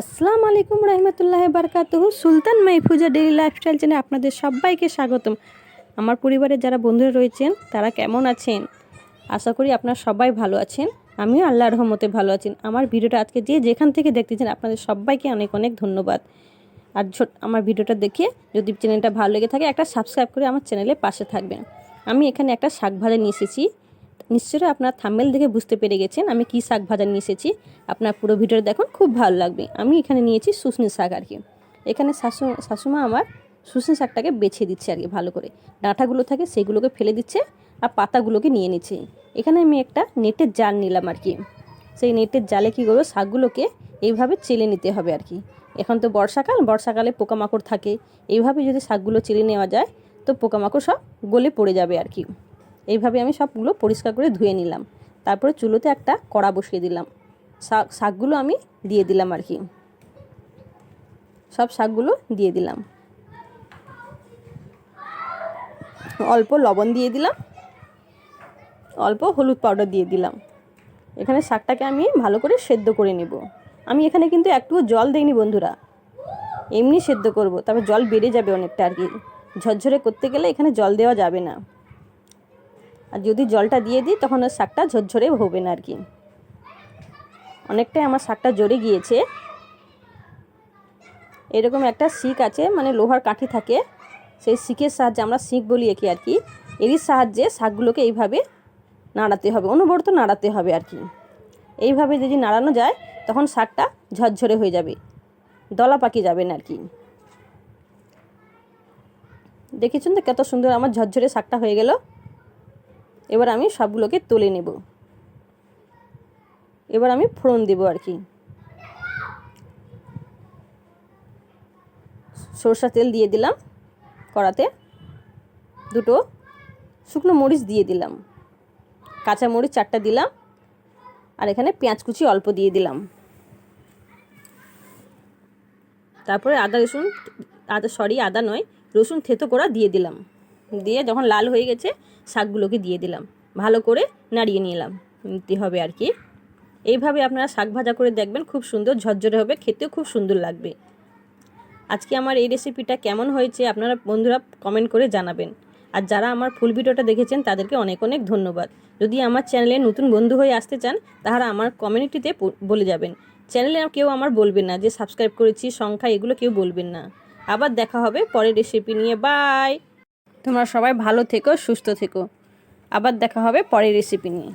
আসসালামু আলাইকুম রহমতুল্লাহ বারকাতুহ। সুলতান মাইফুজা ডেইলি লাইফস্টাইল চ্যানেলে আপনাদের সবাইকে স্বাগতম। আমার পরিবারের যারা বন্ধুরা রয়েছেন, তারা কেমন আছেন? আশা করি আপনারা সবাই ভালো আছেন। আমিও আল্লাহ রহমতে ভালো আছেন আমার ভিডিওটা আজকে যে যেখান থেকে দেখতেছেন, আপনাদের সবাইকে অনেক অনেক ধন্যবাদ। আর আমার ভিডিওটা দেখে যদি চ্যানেলটা ভালো লেগে থাকে, একটা সাবস্ক্রাইব করে আমার চ্যানেলে পাশে থাকবেন। আমি এখানে একটা শাক ভাজা নিয়ে এসেছি। নিশ্চয়ই আপনার থাম্বেল দেখে বুঝতে পেরে গেছেন আমি কী শাক ভাজা নিয়ে এসেছি। আপনার পুরো ভিডিওটা দেখুন, খুব ভালো লাগবে। আমি এখানে নিয়েছি শুশনি শাক আর কি। এখানে শাশু, শাশুমা আমার শুশনি শাকটাকে বেছে দিচ্ছে আর কি ভালো করে। ডাঁটাগুলো থাকে সেগুলোকে ফেলে দিচ্ছে আর পাতাগুলোকে নিয়ে নিচ্ছে। এখানে আমি একটা নেটের জাল নিলাম আর কি। সেই নেটের জালে কী করব? শাকগুলোকে এইভাবে চেলে নিতে হবে আর কি। এখন তো বর্ষাকাল, বর্ষাকালে পোকামাকড় থাকে। এইভাবে যদি শাকগুলো চেলে নেওয়া যায়, তো পোকামাকড় সব গলে পড়ে যাবে আর কি। এইভাবে আমি সবগুলো পরিষ্কার করে ধুয়ে নিলাম। তারপরে চুলোতে একটা কড়া বসিয়ে দিলাম। শাক, শাকগুলো আমি দিয়ে দিলাম আর কি। সব শাকগুলো দিয়ে দিলাম। অল্প লবণ দিয়ে দিলাম। অল্প হলুদ পাউডার দিয়ে দিলাম। এখানে শাকটাকে আমি ভালো করে সেদ্ধ করে নেব। আমি এখানে কিন্তু একটুও জল দিইনি বন্ধুরা। এমনি সেদ্ধ করব, তবে জল বেড়ে যাবে অনেকটা আর কি। ঝরঝরে করতে গেলে এখানে জল দেওয়া যাবে না। আর যদি জলটা দিয়ে দিই, তখন ওর শাকটা ঝরঝরে হবে না আর কি। অনেকটাই আমার শাকটা জড়ে গিয়েছে। এরকম একটা শিক আছে মানে লোহার কাঠি থাকে। সেই শিকের সাহায্যে আমরা শিক বলি একে আর কি। এরই সাহায্যে শাকগুলোকে এইভাবে নাড়াতে হবে, অনবরত নাড়াতে হবে আর কি। এইভাবে যদি নাড়ানো যায়, তখন শাকটা ঝরঝরে হয়ে যাবে। দলা পাকি যাবে না আর কি। দেখেছেন তো কত সুন্দর আমার ঝরঝরে শাকটা হয়ে গেল? এবার আমি সবগুলোকে তুলে নেব। এবার আমি ফোড়ন দেবো আর কি। সরষা তেল দিয়ে দিলাম কড়াতে। দুটো শুকনো মরিচ দিয়ে দিলাম। কাঁচা মরিচ চারটা দিলাম। আর এখানে পেঁয়াজ কুচি অল্প দিয়ে দিলাম। তারপরে আদা রসুন, আদা সরি আদা নয়, রসুন থেতো করা দিয়ে দিলাম। দিয়ে যখন লাল হয়ে গেছে, শাকগুলোকে দিয়ে দিলাম। ভালো করে নাড়িয়ে নিলাম। নিতে হবে আর কি। এইভাবে আপনারা শাক ভাজা করে দেখবেন, খুব সুন্দর ঝরঝরে হবে, খেতেও খুব সুন্দর লাগবে। আজকে আমার এই রেসিপিটা কেমন হয়েছে, আপনারা বন্ধুরা কমেন্ট করে জানাবেন। আর যারা আমার ফুল ভিডিওটা দেখেছেন, তাদেরকে অনেক অনেক ধন্যবাদ। যদি আমার চ্যানেলে নতুন বন্ধু হয়ে আসতে চান, তাহারা আমার কমিউনিটিতে বলে যাবেন। চ্যানেলে কেউ আমার বলবেন না যে সাবস্ক্রাইব করেছি, সংখ্যা এগুলো কেউ বলবেন না। আবার দেখা হবে পরের রেসিপি নিয়ে। বাই তোমরা সবাই ভালো থেকো সুস্থ থেকো। আবার দেখা হবে পরের রেসিপি নিয়ে।